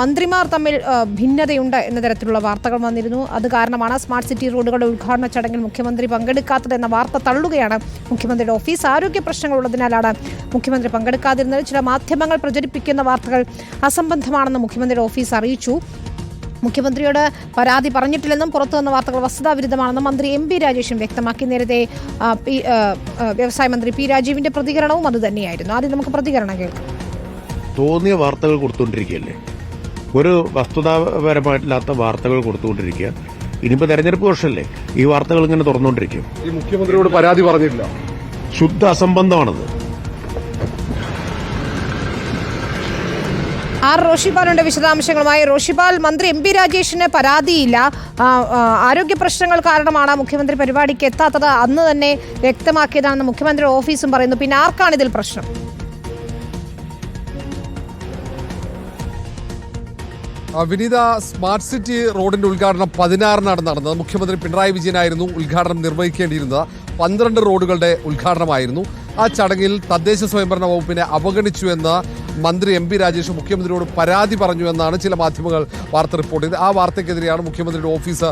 മന്ത്രിമാർ തമ്മിൽ ഭിന്നതയുണ്ട് എന്ന തരത്തിലുള്ള വാർത്തകൾ വന്നിരുന്നു. അത് കാരണമാണ് സ്മാർട്ട് സിറ്റി റോഡുകളുടെ ഉദ്ഘാടന ചടങ്ങിൽ മുഖ്യമന്ത്രി പങ്കെടുക്കാത്തത് എന്ന വാർത്ത തള്ളുകയാണ് മുഖ്യമന്ത്രിയുടെ ഓഫീസ്. ആരോഗ്യ പ്രശ്നങ്ങളുള്ളതിനാലാണ് മുഖ്യമന്ത്രി പങ്കെടുക്കാതിരുന്നത്. ചില മാധ്യമങ്ങൾ പ്രചരിപ്പിക്കുന്ന വാർത്തകൾ അസംബന്ധമാണെന്ന് മുഖ്യമന്ത്രിയുടെ ഓഫീസ് അറിയിച്ചു. മുഖ്യമന്ത്രിയോട് പരാതി പറഞ്ഞിട്ടില്ലെന്നും പുറത്തു വന്ന വാർത്തകൾ വസ്തുതാവിരുദ്ധമാണെന്നും മന്ത്രി എം പി രാജേഷും വ്യക്തമാക്കി. നേരത്തെ വ്യവസായ മന്ത്രി പി രാജീവിന്റെ പ്രതികരണവും അതുതന്നെയായിരുന്നു. ആദ്യം നമുക്ക് പ്രതികരണം കേൾക്കാം. തോന്നിയ വാർത്തകൾ കൊടുത്തുകൊണ്ടിരിക്കുകയല്ലേ ഒരു വസ്തുതാപരമായിട്ടില്ലാത്ത വാർത്തകൾ കൊടുത്തുകൊണ്ടിരിക്കുക. ഇനിയിപ്പോൾ തെരഞ്ഞെടുപ്പ് വർഷമല്ലേ ഈ വാർത്തകൾ ഇങ്ങനെ തുറന്നുകൊണ്ടിരിക്കും. ഈ മുഖ്യമന്ത്രിയോട് പരാതി പറഞ്ഞില്ല ശുദ്ധ അസംബന്ധമാണത് ആർ റോഷിപാലുണ്ട് വിശദാംശങ്ങളുമായി. റോഷിപാൽ മന്ത്രി എം പി രാജേഷിന് പരാതിയില്ല. ആരോഗ്യ പ്രശ്നങ്ങൾ കാരണമാണ് മുഖ്യമന്ത്രി പരിപാടിക്ക് എത്താത്തത്. അന്ന് തന്നെ വ്യക്തമാക്കിയതാണെന്ന് മുഖ്യമന്ത്രിയുടെ ഓഫീസും പറയുന്നു. പിന്നെ ആർക്കാണ് ഇതിൽ പ്രശ്നം? വിനീത സ്മാർട്ട് സിറ്റി റോഡിന്റെ ഉദ്ഘാടനം പതിനാറിനാണ് നടന്നത്. മുഖ്യമന്ത്രി പിണറായി വിജയനായിരുന്നു ഉദ്ഘാടനം നിർവഹിക്കേണ്ടിയിരുന്നത്. പന്ത്രണ്ട് റോഡുകളുടെ ഉദ്ഘാടനമായിരുന്നു. ആ ചടങ്ങിൽ തദ്ദേശ സ്വയംഭരണ വകുപ്പിനെ അവഗണിച്ചു എന്ന് മന്ത്രി എം പി രാജേഷ് മുഖ്യമന്ത്രിയോട് പരാതി പറഞ്ഞു എന്നാണ് ചില മാധ്യമങ്ങൾ വാർത്ത റിപ്പോർട്ട് ചെയ്തത്. ആ വാർത്തയ്ക്കെതിരെയാണ് മുഖ്യമന്ത്രിയുടെ ഓഫീസ്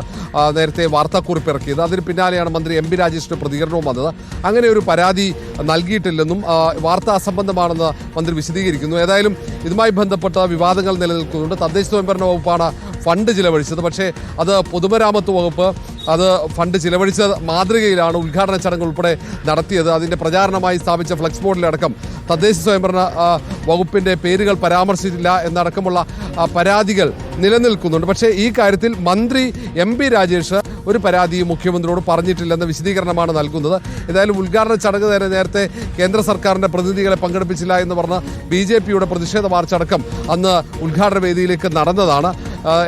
നേരത്തെ വാർത്താക്കുറിപ്പ് ഇറക്കിയത് അതിന് പിന്നാലെയാണ് മന്ത്രി എം പി രാജേഷിന്റെ പ്രതികരണവും വന്നത്. അങ്ങനെ ഒരു പരാതി നൽകിയിട്ടില്ലെന്നും വാർത്ത അസംബന്ധമാണെന്ന് മന്ത്രി വിശദീകരിക്കുന്നു. ഏതായാലും ഇതുമായി ബന്ധപ്പെട്ട വിവാദങ്ങൾ നിലനിൽക്കുന്നുണ്ട്. തദ്ദേശ സ്വയംഭരണ വകുപ്പാണ് ഫണ്ട് ചിലവഴിച്ചത്. പക്ഷേ അത് പൊതുമരാമത്ത് വകുപ്പ് അത് ഫണ്ട് ചിലവഴിച്ച മാതൃകയിലാണ് ഉദ്ഘാടന ചടങ്ങ് ഉൾപ്പെടെ നടത്തിയത്. അതിന്റെ പ്രചാരണമായി സ്ഥാപിച്ച ഫ്ലക്സ് ബോർഡിലടക്കം തദ്ദേശ സ്വയംഭരണ വകുപ്പിന്റെ പേരുകൾ പരാമർശിച്ചില്ല എന്നടക്കമുള്ള പരാതികൾ നിലനിൽക്കുന്നുണ്ട്. പക്ഷേ ഈ കാര്യത്തിൽ മന്ത്രി എം പി രാജേഷ് ഒരു പരാതിയും മുഖ്യമന്ത്രിയോട് പറഞ്ഞിട്ടില്ലെന്ന വിശദീകരണമാണ് നൽകുന്നത്. ഏതായാലും ഉദ്ഘാടന ചടങ്ങ് തന്നെ നേരത്തെ കേന്ദ്ര സർക്കാരിന്റെ പ്രതിനിധികളെ പങ്കെടുപ്പിച്ചില്ല എന്ന് പറഞ്ഞ് ബി ജെ പിയുടെ പ്രതിഷേധ മാർച്ചടക്കം അന്ന് ഉദ്ഘാടന വേദിയിലേക്ക് നടന്നതാണ്.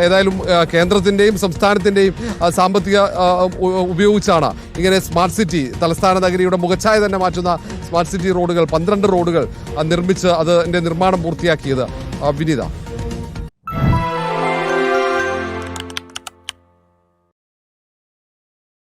ഏതായാലും കേന്ദ്രത്തിന്റെയും സംസ്ഥാനത്തിന്റെയും സാമ്പത്തിക ഉപയോഗിച്ചാണ് ഇങ്ങനെ സ്മാർട്ട് സിറ്റി തലസ്ഥാന നഗരിയുടെ മുഖച്ഛായ തന്നെ മാറ്റുന്ന സ്മാർട്ട് സിറ്റി റോഡുകൾ പന്ത്രണ്ട് റോഡുകൾ നിർമ്മിച്ച് അതിന്റെ നിർമ്മാണം പൂർത്തിയാക്കിയത് വിനീത.